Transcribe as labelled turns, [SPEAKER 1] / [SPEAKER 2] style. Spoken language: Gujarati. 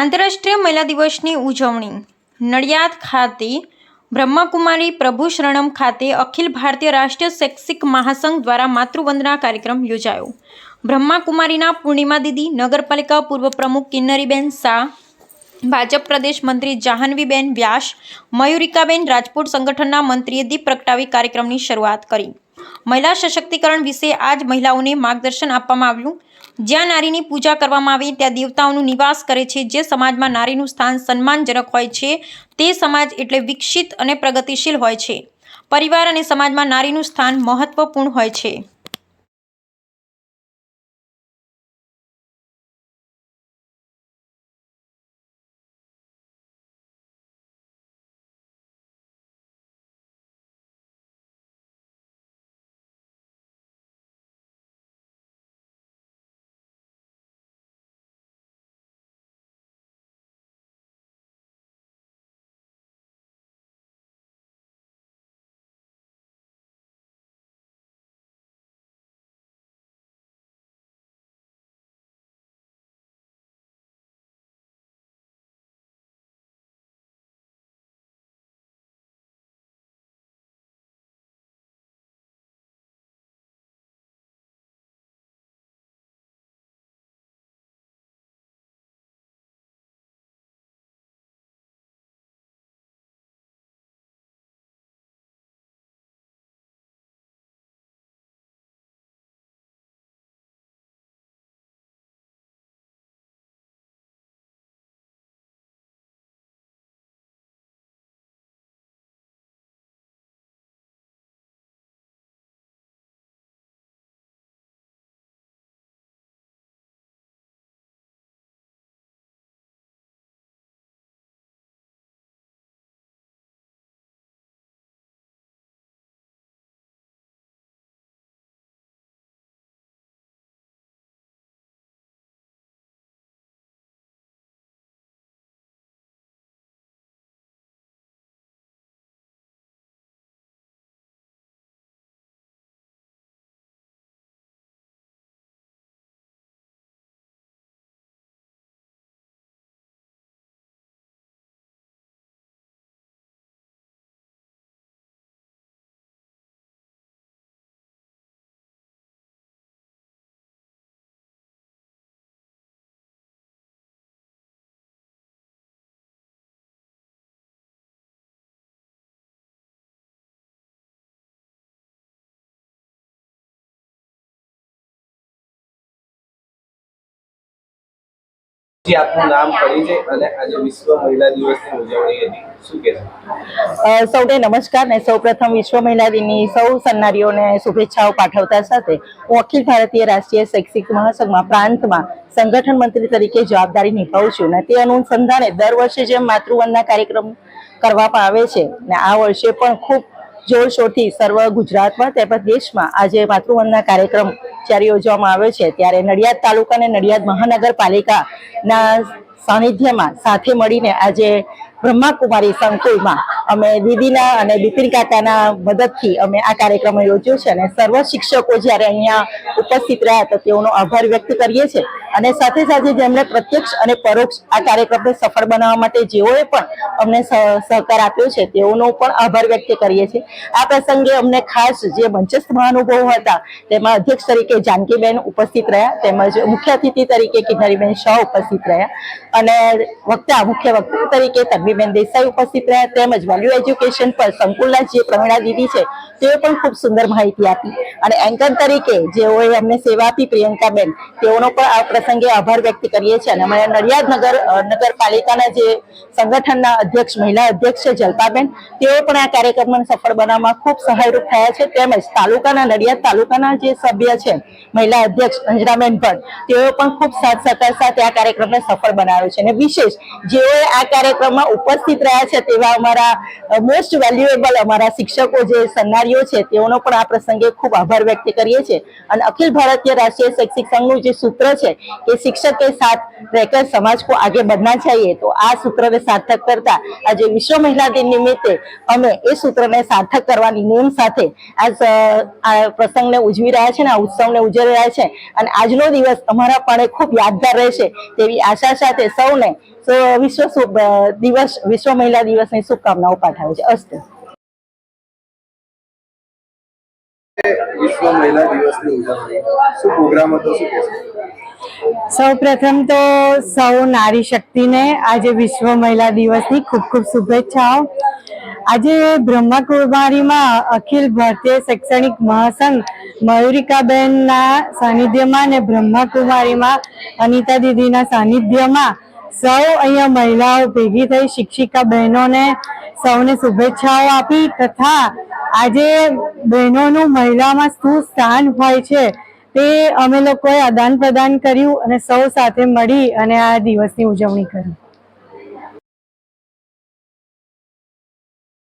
[SPEAKER 1] આંતરરાષ્ટ્રીય મહિલા દિવસની ઉજવણી. નડિયાદ ખાતે બ્રહ્માકુમારી પ્રભુ શરણમ ખાતે અખિલ ભારતીય રાષ્ટ્રીય શૈક્ષિક મહાસંઘ દ્વારા માતૃવંદના કાર્યક્રમ યોજાયો. બ્રહ્માકુમારીના પૂર્ણિમા દીદી, નગરપાલિકા પૂર્વ પ્રમુખ કિન્નરીબેન શાહ, ભાજપ પ્રદેશ મંત્રી જાહ્નવીબેન વ્યાસ, મયુરિકાબેન રાજપૂત સંગઠનના મંત્રીએ દીપ પ્રગટાવી કાર્યક્રમની શરૂઆત કરી. મહિલા સશક્તિકરણ વિશે આજ મહિલાઓને માર્ગદર્શન આપવામાં આવ્યું. જ્યાં નારીની પૂજા કરવામાં આવે, ત્યાં દેવતાઓનું નિવાસ કરે છે, જે સમાજમાં નારીનું સ્થાન સન્માનજનક હોય છે, તે સમાજ એટલે વિકસિત અને પ્રગતિશીલ હોય છે. પરિવાર અને સમાજમાં નારીનું સ્થાન મહત્વપૂર્ણ હોય છે.
[SPEAKER 2] જી, આપનું નામ અને આજે વિશ્વ મહિલા દિવસની ઉજવણી હતી. શું
[SPEAKER 3] નમસ્કાર ને સૌ પ્રથમ વિશ્વ મહિલા સૌ સન્નારીઓને શુભેચ્છાઓ પાઠવતા સાથે હું અખિલ ભારતીય રાષ્ટ્રીય શૈક્ષિક મહાસંઘમાં પ્રાંતમાં સંગઠન મંત્રી તરીકે જવાબદારી નિભાવું છું ને તે અનુસંધાને દર વર્ષે જેમ માતૃવંદના કાર્યક્રમ કરવામાં આવે છે ને આ વર્ષે પણ ખૂબ જોરશોરથી સર્વ ગુજરાતમાં તેમજ દેશમાં આજે માતૃવંદના કાર્યક્રમ જ્યારે યોજવામાં આવ્યો છે. ત્યારે નડિયાદ તાલુકા અને નડિયાદ મહાનગરપાલિકાના સાનિધ્યમાં સાથે મળીને આજે બ્રહ્માકુમારી સંકુલમાં અમે દીદીના અને બિપિન કાકાના મદદથી અમે આ કાર્યક્રમ યોજ્યો છે અને સર્વ શિક્ષકો જ્યારે અહીંયા ઉપસ્થિત રહ્યા તો તેઓનો આભાર વ્યક્ત કરીએ છીએ. અને સાથે સાથે જેમણે પ્રત્યક્ષ અને પરોક્ષ આ કાર્યક્રમને સફળ બનાવવા માટે જેઓએ પણ અમને સહકાર આપ્યો છે, તેઓનો પણ આભાર વ્યક્ત કરીએ છીએ. આ પ્રસંગે અમને ખાસ જે મંચસ્થ મહાનુભાવો હતા, તેમાં અધ્યક્ષ તરીકે જાનકીબેન ઉપસ્થિત રહ્યા, તેમજ મુખ્ય અતિથિ તરીકે કિન્નરીબેન શાહ ઉપસ્થિત રહ્યા, અને વક્તા, મુખ્ય વક્તા તરીકે તન્વીબેન દેસાઈ ઉપસ્થિત રહ્યા, તેમજ વેલ્યુ એજ્યુકેશન પર સંકુલના જે પ્રવીણા દીદી છે, તેઓ પણ ખૂબ સુંદર માહિતી આપી. અને એન્કર તરીકે જેઓએ અમને સેવા આપી, પ્રિયંકાબેન, તેઓનો પણ આ પ્રસંગે આભાર વ્યક્ત કરીએ છીએ. અને અમારા નડિયાદ નગર નગરપાલિકાના જે સંગઠનના અધ્યક્ષ, મહિલા અધ્યક્ષ છે જલપાબેન, તેઓ પણ આ કાર્યક્રમને સફળ બનાવવામાં ખૂબ સહાયરૂપ થયા છે. તેમજ તાલુકાના, નડિયાદ તાલુકાના જે સભ્ય છે, મહિલા અધ્યક્ષ અંજરાબેન ભટ્ટ, તેઓ પણ ખૂબ સાથ સહકાર સાથે આ કાર્યક્રમને સફળ બનાવ્યો છે. અને વિશેષ, જેઓએ આ કાર્યક્રમમાં ઉપસ્થિત રહ્યા છે તેવા અમારા મોસ્ટ વેલ્યુએબલ અમારા શિક્ષકો જે સન્નારીઓ છે, તેઓનો પણ આ પ્રસંગે ખૂબ આભાર વ્યક્ત કરીએ છીએ. અને અખિલ ભારતીય રાષ્ટ્રીય શૈક્ષિક સંઘનું જે સૂત્ર છે कि शिक्षक के साथ रहकर समाज को आगे बढ़ना चाहिए तो આ સૂત્રને સાર્થક કરતા આજે વિશ્વ મહિલા દિન નિમિત્તે અમે એ સૂત્રને સાર્થક કરવાની નેમ સાથે આ પ્રસંગને ઉજવી રહ્યા છે ને, આ ઉત્સવને ઉજવી રહ્યા છે. અને આજનો દિવસ અમારા પણ ખૂબ યાદગાર રહેશે તેવી આશા સાથે સૌને વિશ્વ દિવસ, વિશ્વ મહિલા દિવસની શુભકામનાઓ પાઠવે છે. અસ્તુ.
[SPEAKER 2] વિશ્વ મહિલા દિવસની ઉજવણી. શું પ્રોગ્રામ હતો, શું કહેશો?
[SPEAKER 4] સૌ પ્રથમ તો સૌ નારી શક્તિને આજે વિશ્વ મહિલા દિવસની ખૂબ ખૂબ શુભેચ્છાઓ. આજે બ્રહ્માકુમારીમાં અખિલ ભારતીય શૈક્ષણિક મહાસંઘ મયુરિકાબેનના સાનિધ્યમાં અને બ્રહ્માકુમારીમાં અનિતા દીદીના સાનિધ્યમાં સૌ અહીંયા મહિલાઓ ભેગી થઈ શિક્ષિકા બહેનોને સૌને શુભેચ્છાઓ આપી તથા આજે બહેનોનું મહિલામાં શું સ્થાન હોય છે તે અમે લોકોએ આદાન પ્રદાન કર્યું અને સૌ સાથે મળી અને આ દિવસની ઉજવણી કરી.